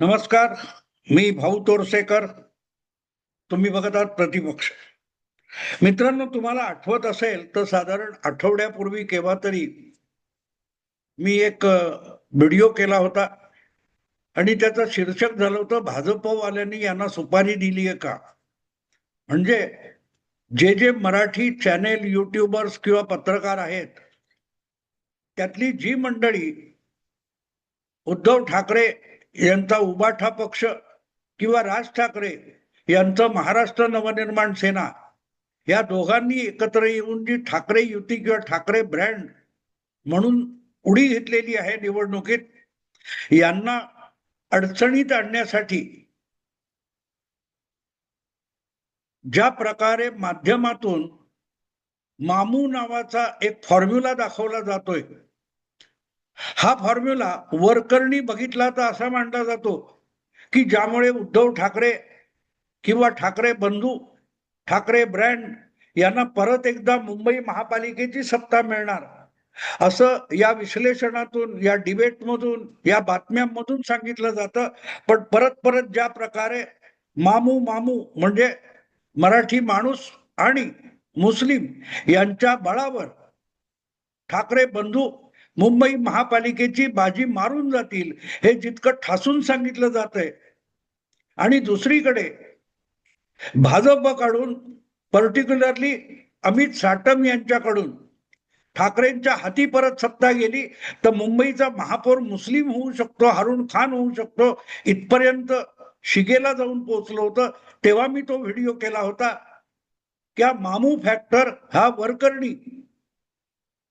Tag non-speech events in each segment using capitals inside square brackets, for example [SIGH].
नमस्कार मी भाऊ तोरसेकर. तुम्ही बघत आहात प्रतिपक्ष. मित्रांनो तुम्हाला आठवत असेल तर साधारण आठवड्यापूर्वी केव्हा तरी मी एक व्हिडिओ केला होता. आणि त्याचं शीर्षक झालं होतं भाजपवाल्यांनी यांना सुपारी दिली आहे का? म्हणजे जे जे मराठी चॅनेल युट्यूबर्स किंवा पत्रकार आहेत त्यातली जी मंडळी उद्धव ठाकरे यांचा उबाठा पक्ष किंवा राज ठाकरे यांचं महाराष्ट्र नवनिर्माण सेना या दोघांनी एकत्र येऊन जी ठाकरे युती किंवा ठाकरे ब्रँड म्हणून उडी घेतलेली आहे निवडणुकीत यांना अडचणीत आणण्यासाठी ज्या प्रकारे माध्यमातून मामू नावाचा एक फॉर्म्युला दाखवला जातोय हा फॉर्म्युला वरकरणी बघितला तर असा मांडला जातो की ज्यामुळे उद्धव ठाकरे किंवा ठाकरे बंधू ठाकरे ब्रँड यांना परत एकदा मुंबई महापालिकेची सत्ता मिळणार. असं या विश्लेषणातून या डिबेटमधून या बातम्यांमधून सांगितलं जातं. पण परत परत ज्या प्रकारे मामू मामू म्हणजे मराठी माणूस आणि मुस्लिम यांच्या बळावर ठाकरे बंधू मुंबई महापालिकेची बाजी मारून जातील हे जितकं ठासून सांगितलं जात आहे आणि दुसरीकडे भाजपकडून पर्टिक्युलरली अमित साटम यांच्याकडून ठाकरेंच्या हाती परत सत्ता गेली तर मुंबईचा महापौर मुस्लिम होऊ शकतो हारून खान होऊ शकतो. इथपर्यंत शिगेला जाऊन पोहोचलो होतं तेव्हा मी तो व्हिडिओ केला होता. क्या मामू फॅक्टर हा वरकरणी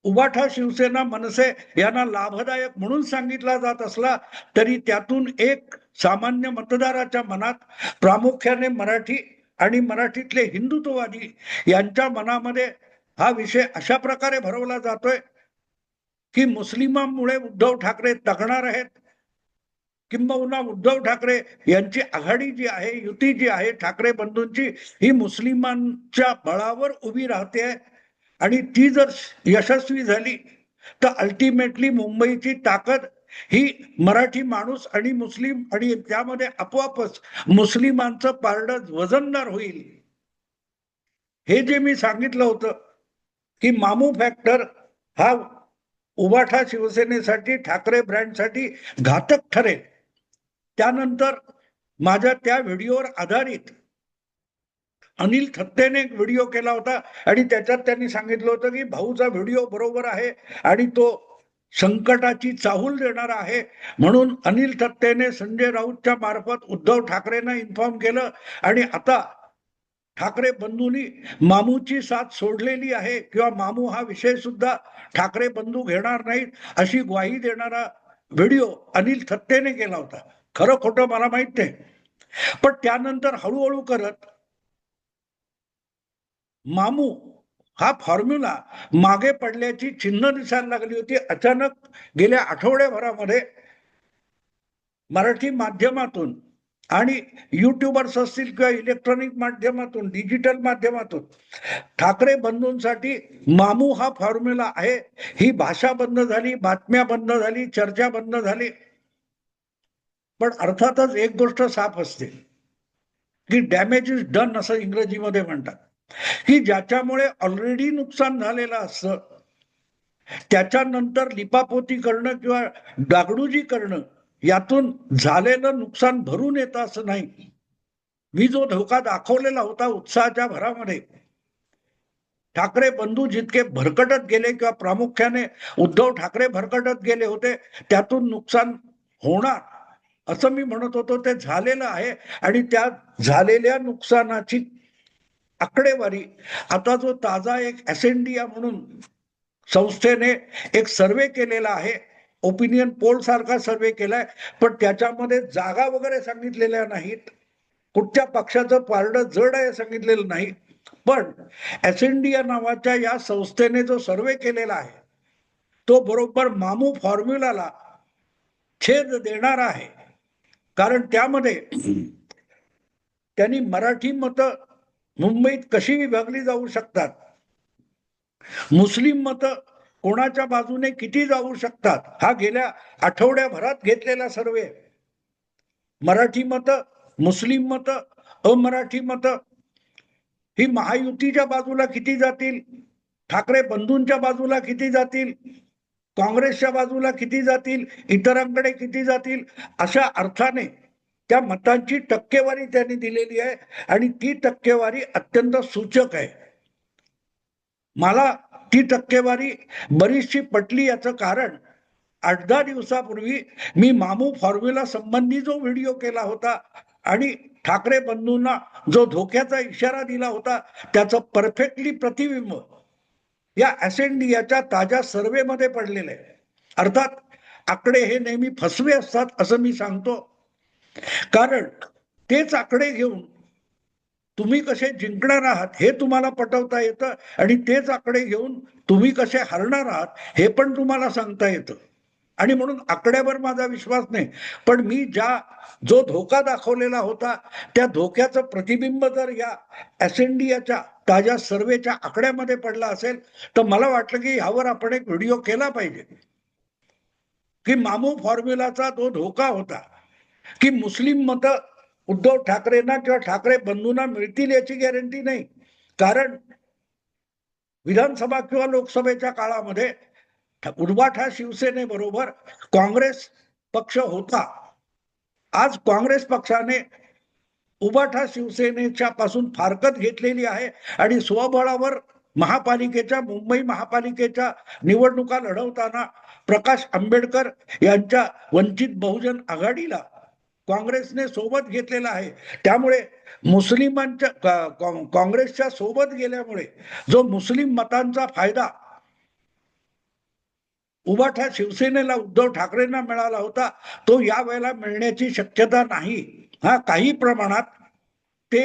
उभाठा शिवसेना मनसे यांना लाभदायक म्हणून सांगितला जात असला तरी त्यातून एक सामान्य मतदाराच्या मनात प्रामुख्याने मराठी आणि मराठीतले हिंदुत्ववादी यांच्या मनामध्ये हा विषय अशा प्रकारे भरवला जातोय की मुस्लिमांमुळे उद्धव ठाकरे तगणार आहेत. किंबहुना उद्धव ठाकरे यांची आघाडी जी आहे युती जी आहे ठाकरे बंधूंची ही मुस्लिमांच्या बळावर उभी राहते. आणि ती जर यशस्वी झाली तर अल्टिमेटली मुंबईची ताकद ही मराठी माणूस आणि मुस्लिम आणि त्यामध्ये आपोआपच मुस्लिमांचं पारड वजनदार होईल. हे जे मी सांगितलं होतं की मामू फॅक्टर हा उबाठा शिवसेनेसाठी ठाकरे ब्रँडसाठी घातक ठरेल. त्यानंतर माझ्या त्या व्हिडिओवर आधारित अनिल थत्तेने एक व्हिडिओ केला होता आणि त्याच्यात त्यांनी सांगितलं होतं की भाऊचा व्हिडिओ बरोबर आहे आणि तो संकटाची चाहूल देणारा आहे. म्हणून अनिल थत्तेने संजय राऊतच्या मार्फत उद्धव ठाकरेंना इन्फॉर्म केलं आणि आता ठाकरे बंधूंनी मामूची साथ सोडलेली आहे किंवा मामू हा विषय सुद्धा ठाकरे बंधू घेणार नाहीत अशी ग्वाही देणारा व्हिडिओ अनिल थत्तेने केला होता. खरं खोटं मला माहीत नाही. पण त्यानंतर हळूहळू करत मामू हा फॉर्म्युला मागे पडल्याची चिन्ह दिसायला लागली होती. अचानक गेल्या आठवड्याभरामध्ये मराठी माध्यमातून आणि युट्यूबर्स असतील किंवा इलेक्ट्रॉनिक माध्यमातून डिजिटल माध्यमातून ठाकरे बंधूंसाठी मामू हा फॉर्म्युला आहे. ही भाषा बंद झाली बातम्या बंद झाली चर्चा बंद झाली. पण अर्थातच एक गोष्ट साफ असते की डॅमेज इज डन असं इंग्रजीमध्ये म्हणतात. की ज्याच्यामुळे ऑलरेडी नुकसान झालेलं असतं. त्याच्यानंतर लिपापोती करणं किंवा डागडुजी करणं यातून झालेलं नुकसान भरून येतं असं नाही. मी जो धोका दाखवलेला होता उत्साहाच्या भरामध्ये ठाकरे बंधू जितके भरकटत गेले किंवा प्रामुख्याने उद्धव ठाकरे भरकटत गेले होते त्यातून नुकसान होणार असं मी म्हणत होतो. ते झालेलं आहे आणि त्या झालेल्या नुकसानाची आकडेवारी. आता जो ताजा एक असेंडिया म्हणून संस्थेने एक सर्वे केलेला आहे. ओपिनियन पोल सारखा सर्वे केलाय. पण त्याच्यामध्ये जागा वगैरे सांगितलेल्या नाहीत. कुठच्या पक्षाचं पारड जड आहे सांगितलेलं नाही पण असेंडिया नावाच्या या संस्थेने जो सर्वे केलेला आहे तो बरोबर मामू फॉर्म्युलाला छेद देणार आहे. कारण त्यामध्ये [CLEARS THROAT] त्यांनी मराठी मतं मुंबईत कशी विभागली जाऊ शकतात? मुस्लिम मतं कोणाच्या बाजूने किती जाऊ शकतात? हा गेल्या आठवड्याभरात घेतलेला सर्वे. मराठी मत मुस्लिम मत अमराठी मत ही महायुतीच्या बाजूला किती जातील? ठाकरे बंधूंच्या बाजूला किती जातील? काँग्रेसच्या बाजूला किती जातील? इतरांकडे किती जातील? अशा अर्थाने त्या मतांची टक्केवारी त्यांनी दिलेली आहे आणि ती टक्केवारी अत्यंत सूचक आहे. मला ती टक्केवारी बरीचशी पटली याचं कारण आठ दहा दिवसापूर्वी मी मामू फॉर्म्युला संबंधी जो व्हिडिओ केला होता आणि ठाकरे बंधूंना जो धोक्याचा इशारा दिला होता त्याचं परफेक्टली प्रतिबिंब या असेंडियाच्या ताज्या सर्वेमध्ये पडलेलं आहे. अर्थात आकडे हे नेहमी फसवे असतात असं मी सांगतो. कारण तेच आकडे घेऊन तुम्ही कसे जिंकणार आहात हे तुम्हाला पटवता येतं आणि तेच आकडे घेऊन तुम्ही कसे हरणार आहात हे पण तुम्हाला सांगता येतं. आणि म्हणून आकड्यावर माझा विश्वास नाही. पण मी ज्या जो धोका दाखवलेला होता त्या धोक्याचं प्रतिबिंब जर या असेंडियाच्या ताज्या सर्वेच्या आकड्यामध्ये पडला असेल तर मला वाटलं की ह्यावर आपण एक व्हिडिओ केला पाहिजे. की मामू फॉर्म्युलाचा तो धोका होता की मुस्लिम मत उद्धव ठाकरेंना किंवा ठाकरे बंधूंना मिळतील याची गॅरंटी नाही. कारण विधानसभा किंवा लोकसभेच्या काळामध्ये उर्वाठा शिवसेनेबरोबर काँग्रेस पक्ष होता. आज काँग्रेस पक्षाने उबाठा शिवसेनेच्या पासून फारकत घेतलेली आहे आणि स्वबळावर महापालिकेच्या मुंबई महापालिकेच्या निवडणुका लढवताना प्रकाश आंबेडकर यांच्या वंचित बहुजन आघाडीला काँग्रेसने सोबत घेतलेला आहे. त्यामुळे मुस्लिमांच्या काँग्रेसच्या सोबत गेल्यामुळे जो मुस्लिम मतांचा फायदा उभाठा शिवसेनेला उद्धव ठाकरेंना मिळाला होता तो या वेळेला मिळण्याची शक्यता नाही. हा काही प्रमाणात ते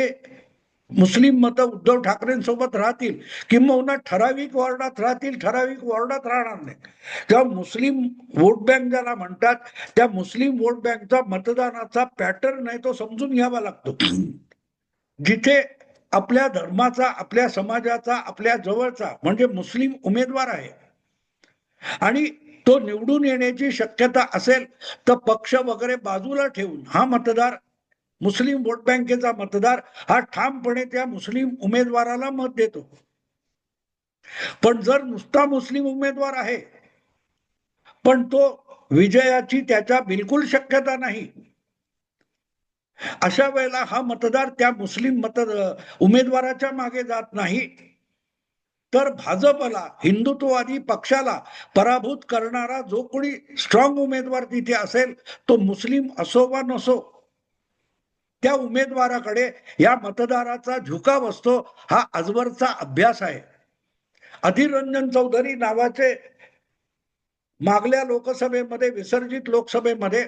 मुस्लिम मत उद्धव ठाकरेंसोबत राहतील किंबहुना ठराविक वॉर्डात राहतील ठराविक वॉर्डात राहणार नाही किंवा मुस्लिम वोट बँक ज्याला म्हणतात त्या मुस्लिम वोट बँकचा मतदानाचा पॅटर्न आहे तो समजून घ्यावा लागतो. जिथे आपल्या धर्माचा आपल्या समाजाचा आपल्या जवळचा म्हणजे मुस्लिम उमेदवार आहे आणि तो निवडून येण्याची शक्यता असेल तर पक्ष वगैरे बाजूला ठेवून हा मतदार मुस्लिम वोट बँकेचा मतदार हा ठामपणे त्या मुस्लिम उमेदवाराला मत देतो. पण जर नुसता मुस्लिम उमेदवार आहे पण तो विजयाची त्याच्या बिलकुल शक्यता नाही अशा वेळेला हा मतदार त्या मुस्लिम मत उमेदवाराच्या मागे जात नाही तर भाजपला हिंदुत्ववादी पक्षाला पराभूत करणारा जो कोणी स्ट्रॉंग उमेदवार तिथे असेल तो मुस्लिम असो वा नसो त्या उमेदवाराकडे या मतदाराचा झुकाव असतो हा आजवरचा अभ्यास आहे. अधीर रंजन चौधरी नावाचे मागल्या लोकसभेमध्ये विसर्जित लोकसभेमध्ये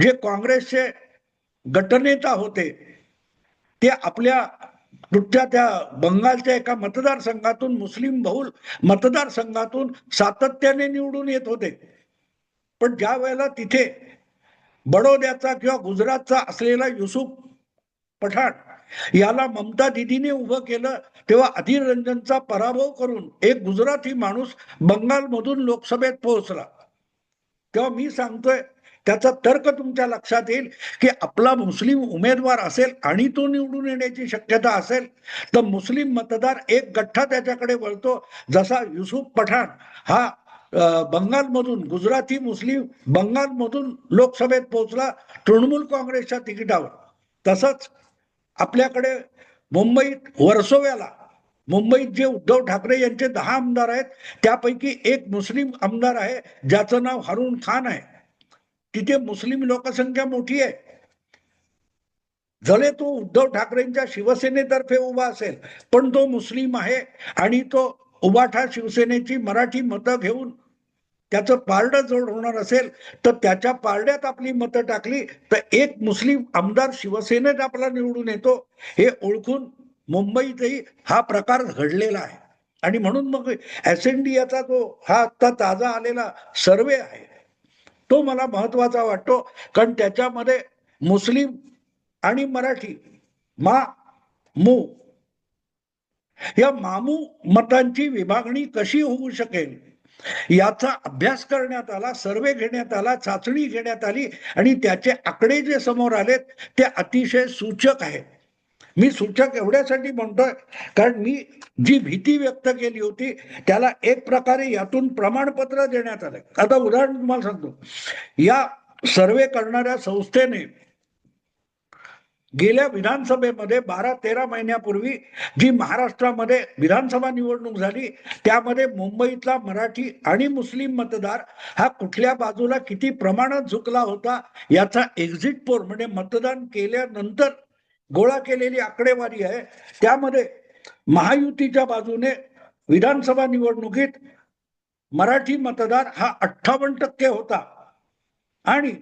जे काँग्रेसचे गटनेता होते ते आपल्या नुकत्या त्या बंगालच्या एका मतदारसंघातून मुस्लिम बहुल मतदारसंघातून सातत्याने निवडून येत होते. पण ज्या वेळेला तिथे बडोद्याचा किंवा गुजरातचा असलेला युसुफ पठाण याला ममता दिदीने उभं केलं तेव्हा अधीर रंजनचा पराभव करून एक गुजराती माणूस बंगालमधून लोकसभेत पोहोचला. तेव्हा मी सांगतोय त्याचा तर्क तुमच्या लक्षात येईल की आपला मुस्लिम उमेदवार असेल आणि तो निवडून येण्याची शक्यता असेल तर मुस्लिम मतदार एक गठ्ठा त्याच्याकडे वळतो जसा युसुफ पठाण हा बंगालमधून गुजराती मुस्लिम बंगालमधून लोकसभेत पोहोचला तृणमूल काँग्रेसच्या तिकिटावर. तसंच आपल्याकडे मुंबईत वर्सोव्याला मुंबईत जे उद्धव ठाकरे यांचे दहा आमदार आहेत त्यापैकी एक मुस्लिम आमदार आहे ज्याचं नाव हरुण खान आहे. तिथे मुस्लिम लोकसंख्या मोठी आहे. जले तो उद्धव ठाकरेंच्या शिवसेनेतर्फे उभा असेल पण तो मुस्लिम आहे आणि तो उबाठा शिवसेनेची मराठी मतं घेऊन त्याचं पारडं जोड होणार असेल तर त्याच्या पारड्यात आपली मतं टाकली तर एक मुस्लिम आमदार शिवसेनेत आपला निवडून येतो हे ओळखून मुंबईतही हा प्रकार घडलेला आहे. आणि म्हणून मग याचा जो हा आत्ता ताजा आलेला सर्वे आहे तो मला महत्त्वाचा वाटतो कारण त्याच्यामध्ये मुस्लिम आणि मराठी मा मू या मामू मतांची विभागणी कशी होऊ शकेल? याचा अभ्यास करण्यात आला सर्वे घेण्यात आला चाचणी घेण्यात आली आणि त्याचे आकडे जे समोर आलेत ते अतिशय सूचक आहेत. मी सूचक एवढ्यासाठी म्हणतोय कारण मी जी भीती व्यक्त केली होती त्याला एक प्रकारे यातून प्रमाणपत्र देण्यात आलं. आता उदाहरण तुम्हाला सांगतो. या सर्वे करणाऱ्या संस्थेने गेल्या विधानसभेमध्ये बारा तेरा महिन्यापूर्वी जी महाराष्ट्रामध्ये विधानसभा निवडणूक झाली त्यामध्ये मुंबईतला मराठी आणि मुस्लिम मतदार हा कुठल्या बाजूला किती प्रमाणात झुकला होता याचा एक्झिट पोल म्हणजे मतदान केल्यानंतर गोळा केलेली आकडेवारी आहे. त्यामध्ये महायुतीच्या बाजूने विधानसभा निवडणुकीत मराठी मतदार हा अठ्ठावन्न टक्के होता आणि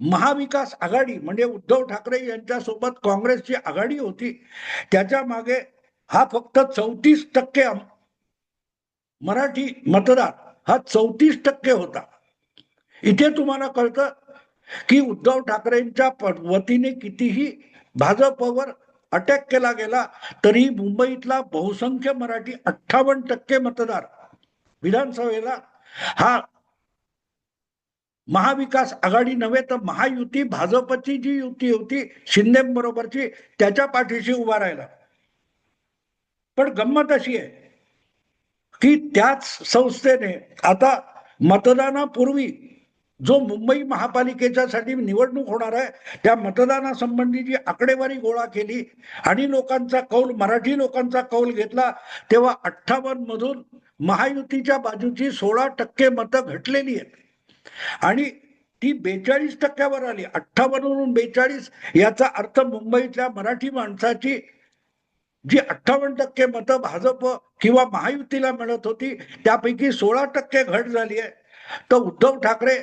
महाविकास आघाडी म्हणजे उद्धव ठाकरे यांच्यासोबत काँग्रेसची आघाडी होती त्याच्यामागे हा फक्त चौतीस टक्के मराठी मतदार हा चौतीस टक्के होता. इथे तुम्हाला कळतं की उद्धव ठाकरेंच्या वतीने कितीही भाजपवर अटॅक केला गेला तरी मुंबईतला बहुसंख्य मराठी अठ्ठावन्न टक्के मतदार विधानसभेला हा महाविकास आघाडी नव्हे तर महायुती भाजपची जी युती होती शिंदे बरोबरची त्याच्या पाठीशी उभा राहिला. पण गंमत अशी आहे की त्याच संस्थेने आता मतदानापूर्वी जो मुंबई महापालिकेच्या साठी निवडणूक होणार आहे त्या मतदानासंबंधी जी आकडेवारी गोळा केली आणि लोकांचा कौल मराठी लोकांचा कौल घेतला तेव्हा अठ्ठावन्न मधून महायुतीच्या बाजूची सोळा टक्के मतं घटलेली आहेत. आणि ती बेचाळीस टक्क्यावर आली. अठ्ठावन्नवरून बेचाळीस याचा अर्थ मुंबईतल्या मराठी माणसाची जी अठ्ठावन्न टक्के मतं भाजप किंवा महायुतीला मिळत होती त्यापैकी सोळा टक्के घट झाली आहे तर उद्धव ठाकरे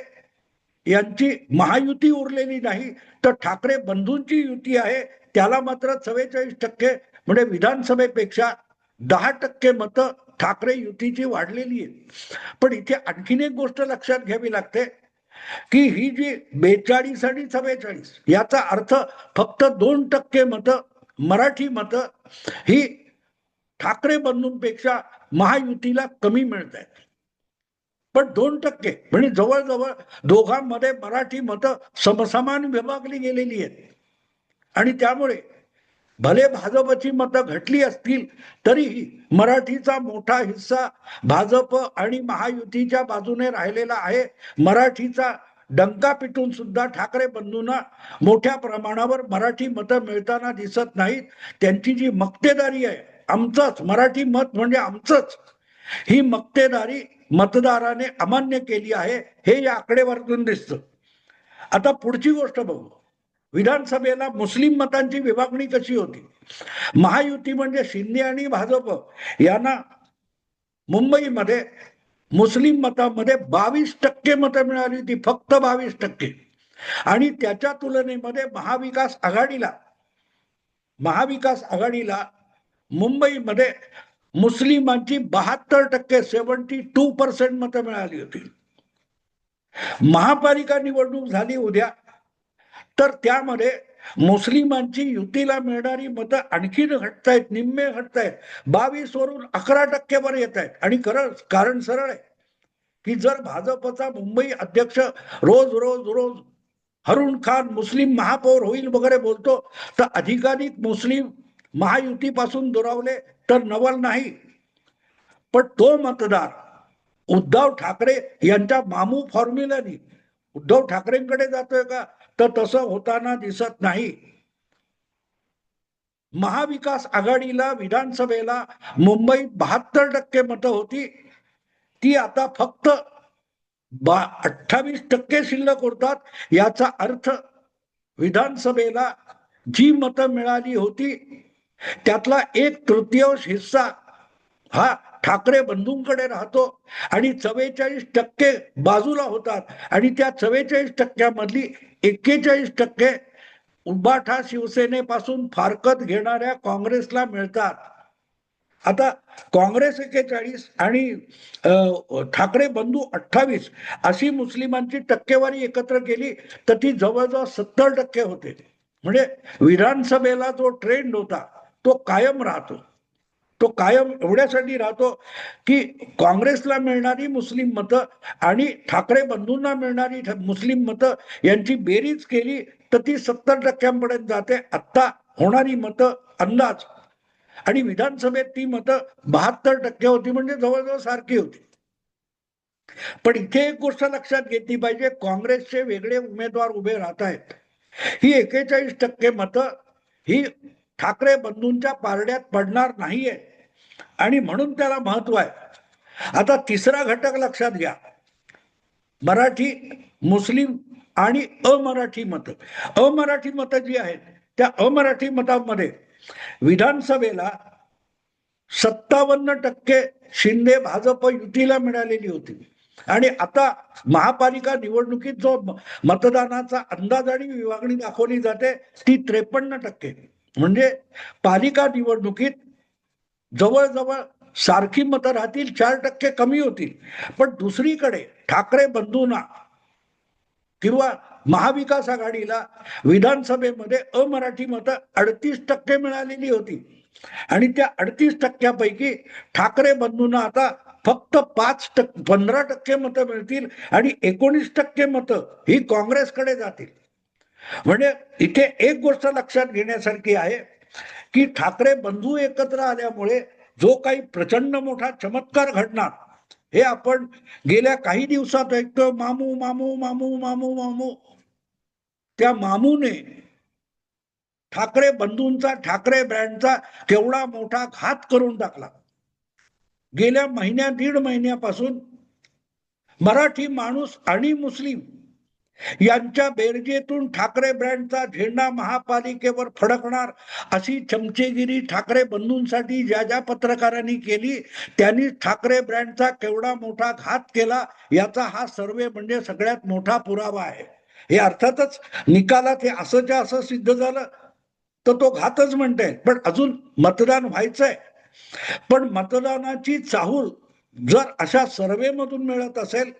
यांची महायुती उरलेली नाही तर ठाकरे बंधूंची युती आहे त्याला मात्र चव्वेचाळीस टक्के म्हणजे विधानसभेपेक्षा दहा टक्के मतं ठाकरे युतीची वाढलेली आहे. पण इथे आणखीन एक गोष्ट लक्षात घ्यावी लागते की ही जी बेचाळीस आणि चव्वेचाळीस याचा अर्थ फक्त दोन टक्के मतं मराठी मतं ही ठाकरे बंधूंपेक्षा महायुतीला कमी मिळत आहेत पण दोन टक्के म्हणजे जवळजवळ दोघांमध्ये मराठी मतं समसमान विभागली गेलेली आहेत. आणि त्यामुळे भले भाजपची मतं घटली असतील तरीही मराठीचा मोठा हिस्सा भाजप आणि महायुतीच्या बाजूने राहिलेला आहे. मराठीचा डंका पिटून सुद्धा ठाकरे बंधूंना मोठ्या प्रमाणावर मराठी मतं मिळताना दिसत नाहीत. त्यांची जी मक्तेदारी आहे आमचंच मराठी मत म्हणजे आमचंच ही मक्तेदारी मतदाराने अमान्य केली आहे हे या आकडेवारीतून दिसतं. आता पुढची गोष्ट बघू. विधानसभेला मुस्लिम मतांची विभागणी कशी होती? महायुती म्हणजे शिंदे आणि भाजप. यांना मुंबईमध्ये मुस्लिम मतामध्ये बावीस टक्के मतं मिळाली होती फक्त बावीस टक्के. आणि त्याच्या तुलनेमध्ये महाविकास आघाडीला महाविकास आघाडीला मुंबईमध्ये मुस्लिमांची बहात्तर टक्के सेव्हन्टी टू पर्सेंट मतं मिळाली होती. महापालिका निवडणूक झाली उद्या. तर त्यामध्ये मुस्लिमांची युतीला मिळणारी मतं आणखीन घटतायत निम्मे घटतायत. बावीस वरून अकरा टक्क्यावर येत आहेत आणि खरंच कारण सरळ आहे. की जर भाजपचा मुंबई अध्यक्ष रोज रोज रोज हरुण खान मुस्लिम महापौर होईल वगैरे बोलतो तर अधिकाधिक मुस्लिम महायुतीपासून दुरावले तर नवल नाही. पण तो मतदार उद्धव ठाकरे यांच्या मामू फॉर्म्युलानी उद्धव ठाकरेंकडे जातोय का? तर तसं होताना दिसत नाही. महाविकास आघाडीला विधानसभेला मुंबईत बहात्तर टक्के मतं होती. ती आता फक्त बा अठ्ठावीस टक्के शिल्लक होतात. याचा अर्थ विधानसभेला जी मतं मिळाली होती त्यातला एक तृतीयांश हिस्सा हा ठाकरे बंधूंकडे राहतो आणि चव्वेचाळीस टक्के बाजूला होतात. आणि त्या चव्वेचाळीस टक्क्यामधली एक्केचाळीस टक्के उंबाठा शिवसेनेपासून फारकत घेणाऱ्या काँग्रेसला मिळतात. आता काँग्रेस एक्केचाळीस आणि ठाकरे बंधू अठ्ठावीस अशी मुस्लिमांची टक्केवारी एकत्र केली तर ती जवळजवळ सत्तर टक्के होते. म्हणजे विधानसभेला जो ट्रेंड होता तो कायम राहतो. तो कायम एवढ्यासाठी राहतो की काँग्रेसला मिळणारी मुस्लिम मतं आणि ठाकरे बंधूंना मिळणारी मुस्लिम मतं यांची बेरीज केली तर ती सत्तर टक्क्यांपर्यंत जाते. आत्ता होणारी मतं अंदाज. आणि विधानसभेत ती मतं बहात्तर टक्के होती म्हणजे जवळजवळ सारखी होती. पण इथे एक गोष्ट लक्षात घेतली पाहिजे काँग्रेसचे वेगळे उमेदवार उभे राहत आहेत. ही एकेचाळीस टक्के मतं ही ठाकरे बंधूंच्या पारड्यात पडणार नाहीये. आणि म्हणून त्याला महत्त्व आहे. आता तिसरा घटक लक्षात घ्या. मराठी मुस्लिम आणि अमराठी मतं. अमराठी मतं जी आहेत त्या अमराठी मतांमध्ये विधानसभेला सत्तावन्न टक्के शिंदे भाजप युतीला मिळालेली होती. आणि आता महापालिका निवडणुकीत जो मतदानाचा अंदाज आणि विभागणी दाखवली जाते ती त्रेपन्न टक्के. म्हणजे पालिका निवडणुकीत जवळजवळ सारखी मतं राहतील चार टक्के कमी होतील. पण दुसरीकडे ठाकरे बंधूंना किंवा महाविकास आघाडीला विधानसभेमध्ये अमराठी मतं अडतीस टक्के मिळालेली होती. आणि त्या अडतीस टक्क्यापैकी ठाकरे बंधूंना आता फक्त पाच टक्के पंधरा टक्के मतं मिळतील आणि एकोणीस टक्के मतं ही काँग्रेसकडे जातील. म्हणजे इथे एक गोष्ट लक्षात घेण्यासारखी आहे. की ठाकरे बंधू एकत्र आल्यामुळे जो काही प्रचंड मोठा चमत्कार घडणार हे आपण गेल्या काही दिवसात ऐकतो. मामू मामू मामू मामू मामू. त्या मामूने ठाकरे बंधूंचा ठाकरे ब्रँडचा केवढा मोठा घात करून टाकला. गेल्या महिन्या दीड महिन्यापासून मराठी माणूस आणि मुस्लिम यांच्या बेरजेतून ठाकरे ब्रँडचा झेंडा महापालिकेवर फडकणार अशी चमचेगिरी ठाकरे बंधूंसाठी ज्या ज्या पत्रकारांनी केली त्यांनी ठाकरे ब्रँडचा केवढा मोठा घात केला याचा हा सर्वे म्हणजे सगळ्यात मोठा पुरावा आहे. हे अर्थातच निकालात हे असंच्या असं सिद्ध झालं तर तो घातच म्हणते पण अजून मतदान व्हायचंय. पण मतदानाची चाहूल जर अशा सर्वेमधून मिळत असेल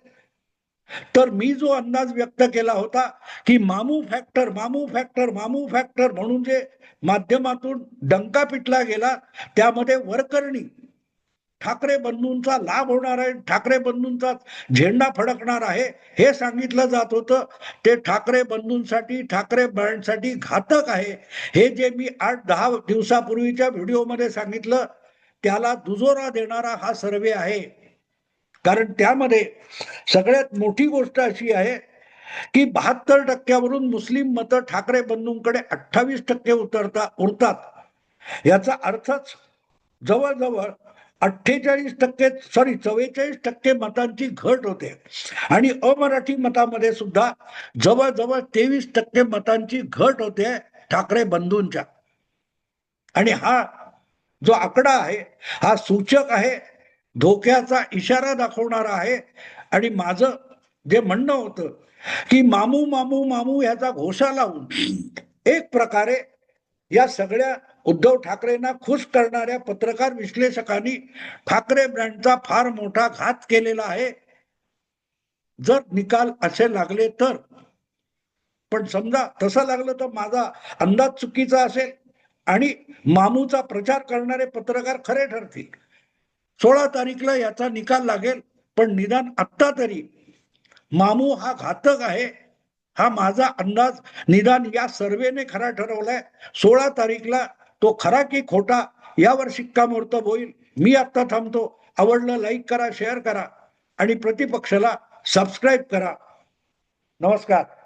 तर मी जो अंदाज व्यक्त केला होता की मामू फॅक्टर मामू फॅक्टर मामू फॅक्टर म्हणून जे माध्यमातून डंका पिटला गेला त्यामध्ये वरकरणी ठाकरे बंधूंचा लाभ होणार आहे ठाकरे बंधूंचा झेंडा फडकणार आहे हे सांगितलं जात होतं. ते ठाकरे बंधूंसाठी ठाकरे ब्रँडसाठी घातक आहे. हे जे मी आठ दहा दिवसापूर्वीच्या व्हिडिओमध्ये सांगितलं त्याला दुजोरा देणारा हा सर्वे आहे. कारण त्यामध्ये सगळ्यात मोठी गोष्ट अशी आहे की बहात्तर टक्क्यावरून मुस्लिम मतं ठाकरे बंधूंकडे अठ्ठावीस टक्के उतरता उरतात. याचा अर्थच जवळजवळ अठ्ठेचाळीस टक्के सॉरी चव्वेचाळीस टक्के मतांची घट होते. आणि अमराठी मतामध्ये सुद्धा जवळजवळ तेवीस टक्के मतांची घट होते ठाकरे बंधूंच्या. आणि हा जो आकडा आहे हा सूचक आहे धोक्याचा इशारा दाखवणारा आहे. आणि माझं जे म्हणणं होतं की मामू मामू मामू ह्याचा घोषा लावून [CLEARS THROAT] एक प्रकारे या सगळ्या उद्धव ठाकरेंना खुश करणाऱ्या पत्रकार विश्लेषकांनी ठाकरे ब्रँडचा फार मोठा घात केलेला आहे. जर निकाल असे लागले तर. पण समजा तसं लागलं तर माझा अंदाज चुकीचा असेल आणि मामूचा प्रचार करणारे पत्रकार खरे ठरतील. सोळा तारीखला याचा निकाल लागेल पण निदान आत्ता तरी. मामू हा घातक आहे. हा माझा अंदाज निदान या सर्वेने खरा ठरवलाय. सोळा तारीखला तो खरा की खोटा यावर शिक्कामोर्तब होईल. मी आत्ता थांबतो. आवडलं लाईक करा शेअर करा आणि प्रतिपक्षाला सबस्क्राईब करा. नमस्कार.